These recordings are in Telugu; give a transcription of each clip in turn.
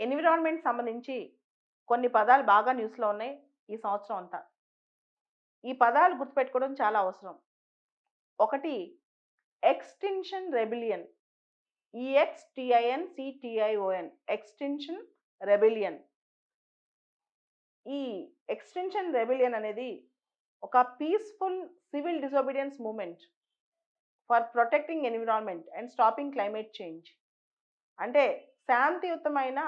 ఎన్విరాన్మెంట్ సంబంధించి కొన్ని పదాలు బాగా న్యూస్లో ఉన్నాయి ఈ సంవత్సరం అంతా. ఈ పదాలు గుర్తుపెట్టుకోవడం చాలా అవసరం. ఒకటి extension rebellion. E X T I N C T I O N extension rebellion. ఈ ఎక్స్టెన్షన్ రెబిలియన్ అనేది ఒక peaceful civil disobedience movement for protecting environment and stopping climate change. అంటే శాంతియుతమైన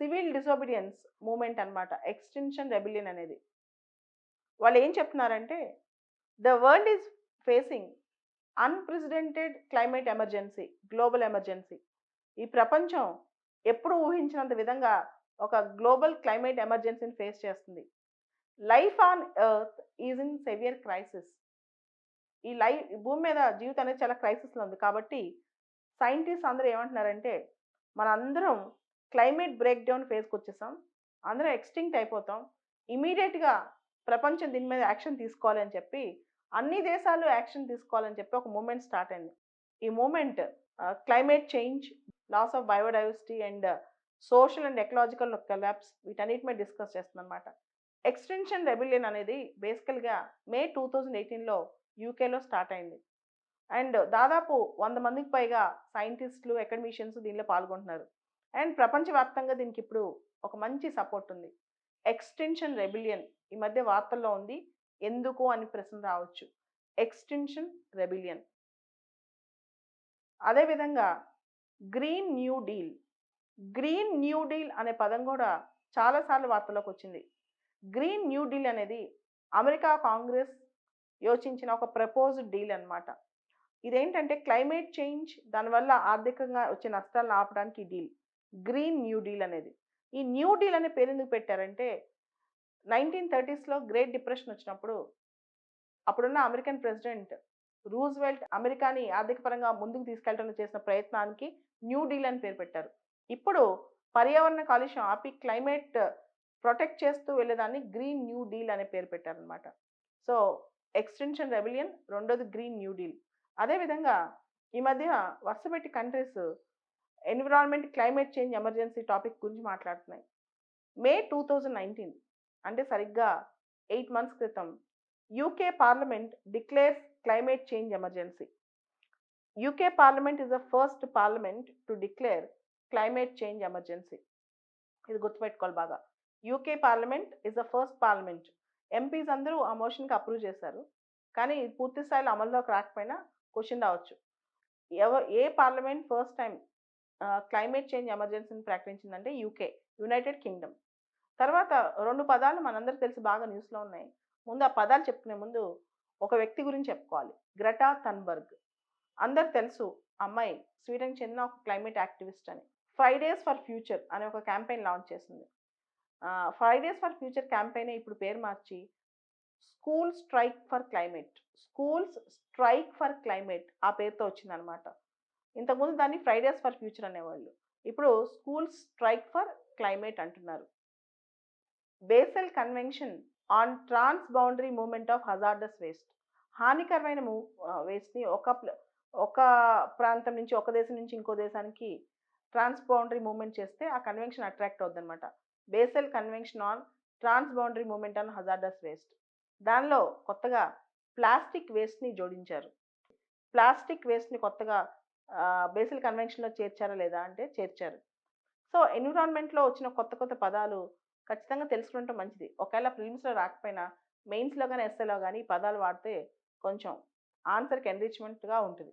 సివిల్ డిసోబిడియన్స్ మూమెంట్ అన్నమాట. ఎక్స్టెన్షన్ రెబిలియన్ అనేది. వాళ్ళు ఏం చెప్తున్నారంటే the world is facing unprecedented climate emergency global emergency. ఈ ప్రపంచం ఎప్పుడు ఊహించినంత విధంగా ఒక గ్లోబల్ క్లైమేట్ ఎమర్జెన్సీని ఫేస్ చేస్తుంది. Life on earth is in severe crisis. ఈ లైఫ్ భూమి మీద జీవితం అనేది చాలా క్రైసిస్లో ఉంది. కాబట్టి సైంటిస్ట్ అందరూ ఏమంటున్నారంటే మనందరం క్లైమేట్ బ్రేక్ డౌన్ ఫేజ్కి వచ్చేసాం అందరం ఎక్స్టింక్ట్ అయిపోతాం. ఇమీడియట్గా ప్రపంచం దీని మీద యాక్షన్ తీసుకోవాలి అని చెప్పి అన్ని దేశాలు యాక్షన్ తీసుకోవాలని చెప్పి ఒక మూమెంట్ స్టార్ట్ అయింది. ఈ movement climate change loss of biodiversity and social and ecological collapse వీటన్నిటి మీద డిస్కస్ చేస్తుందన్నమాట. ఎక్స్టెన్షన్ రెబిలియన్ అనేది బేసికల్గా మే టూ థౌజండ్ ఎయిటీన్లో యూకేలో స్టార్ట్ అయింది. అండ్ దాదాపు వంద మందికి పైగా సైంటిస్టులు అకాడమిషియన్స్ దీనిలో పాల్గొంటున్నారు. అండ్ ప్రపంచవ్యాప్తంగా దీనికి ఇప్పుడు ఒక మంచి సపోర్ట్ ఉంది. ఎక్స్టెన్షన్ రెబిలియన్ ఈ మధ్య వార్తల్లో ఉంది. ఎందుకు అని ప్రశ్న రావచ్చు. Extinction rebellion. అదేవిధంగా green new deal. Green new deal అనే పదం కూడా చాలాసార్లు వార్తల్లోకి వచ్చింది. గ్రీన్ న్యూ డీల్ అనేది అమెరికా కాంగ్రెస్ యోచించిన ఒక ప్రపోజ్డ్ డీల్ అన్నమాట. ఇదేంటంటే క్లైమేట్ చేంజ్ దానివల్ల ఆర్థికంగా వచ్చే నష్టాలను ఆపడానికి ఈ డీల్. గ్రీన్ న్యూ డీల్ అనేది. ఈ న్యూ డీల్ అనే పేరు ఎందుకు పెట్టారంటే నైన్టీన్ థర్టీస్లో గ్రేట్ డిప్రెషన్ వచ్చినప్పుడు అప్పుడున్న అమెరికన్ ప్రెసిడెంట్ రూజ్వెల్ట్ అమెరికాని ఆర్థికపరంగా ముందుకు తీసుకెళ్ళడానికి చేసిన ప్రయత్నానికి న్యూ డీల్ అని పేరు పెట్టారు. ఇప్పుడు పర్యావరణ కాలుష్యం ఆపి క్లైమేట్ ప్రొటెక్ట్ చేస్తూ వెళ్ళేదాన్ని గ్రీన్ న్యూ డీల్ అనే పేరు పెట్టారనమాట సో ఎక్స్టెన్షన్ రెబిలియన్ రెండోది గ్రీన్ న్యూ డీల్. అదేవిధంగా ఈ మధ్య వరుసపెట్టి countries environment climate change emergency topic గురించి మాట్లాడుతున్నాయి. మే టూ థౌజండ్ నైన్టీన్ అంటే సరిగ్గా ఎయిట్ మంత్స్ క్రితం UK parliament declares climate change emergency. UK parliament is the first parliament to declare climate change emergency. ఇది గుర్తుపెట్టుకోవాలి బాగా. UK parliament is the first parliament. MPs అందరూ ఆ మోషన్కి అప్రూవ్ చేశారు. కానీ ఇది పూర్తి స్థాయిలో అమల్లోకి రాకపోయినా క్వశ్చన్ రావచ్చు. ఎవ ఏ parliament first time climate change ఎమర్జెన్సీని ప్రకటించిందంటే యూకే యునైటెడ్ కింగ్డమ్. తర్వాత రెండు పదాలు మనందరూ తెలిసి బాగా న్యూస్లో ఉన్నాయి. ముందు ఆ పదాలు చెప్పుకునే ముందు ఒక వ్యక్తి గురించి చెప్పుకోవాలి. Greta Thunberg. అందరు తెలుసు అమ్మాయి స్వీడన్ చెందిన ఒక క్లైమేట్ యాక్టివిస్ట్ అని. ఫ్రైడేస్ ఫర్ ఫ్యూచర్ అనే ఒక క్యాంపెయిన్ లాంచ్ చేసింది. ఫ్రైడేస్ ఫర్ ఫ్యూచర్ క్యాంపెయిన్ ఇప్పుడు పేరు మార్చి school strike for climate schools strike for climate ఆ పేరుతో వచ్చిందనమాట ఇంతకుముందు దాన్ని ఫ్రైడేస్ ఫర్ ఫ్యూచర్ అనేవాళ్ళు. ఇప్పుడు స్కూల్స్ స్ట్రైక్ ఫర్ క్లైమేట్ అంటున్నారు. Basel convention on transboundary movement of hazardous waste హానికరమైన మూ వేస్ట్ని ఒక ఒక ప్రాంతం నుంచి ఒక దేశం నుంచి ఇంకో దేశానికి ట్రాన్స్ బౌండరీ మూమెంట్ చేస్తే ఆ కన్వెన్షన్ అట్రాక్ట్ అవుతుందన్నమాట Basel Basel convention on transboundary movement on hazardous waste దానిలో కొత్తగా ప్లాస్టిక్ వేస్ట్ని జోడించారు. ప్లాస్టిక్ వేస్ట్ని కొత్తగా బేసిల్ కన్వెన్షన్లో చేర్చారా లేదా అంటే చేర్చారు. సో ఎన్విరాన్మెంట్లో వచ్చిన కొత్త కొత్త పదాలు ఖచ్చితంగా తెలుసుకుంటే మంచిది. ఒకవేళ ప్రిలిమ్స్లో రాకపోయినా మెయిన్స్లో కానీ ఎస్ఏలో కానీ పదాలు వాడితే కొంచెం ఆన్సర్కి ఎన్రిచ్మెంట్గా ఉంటుంది.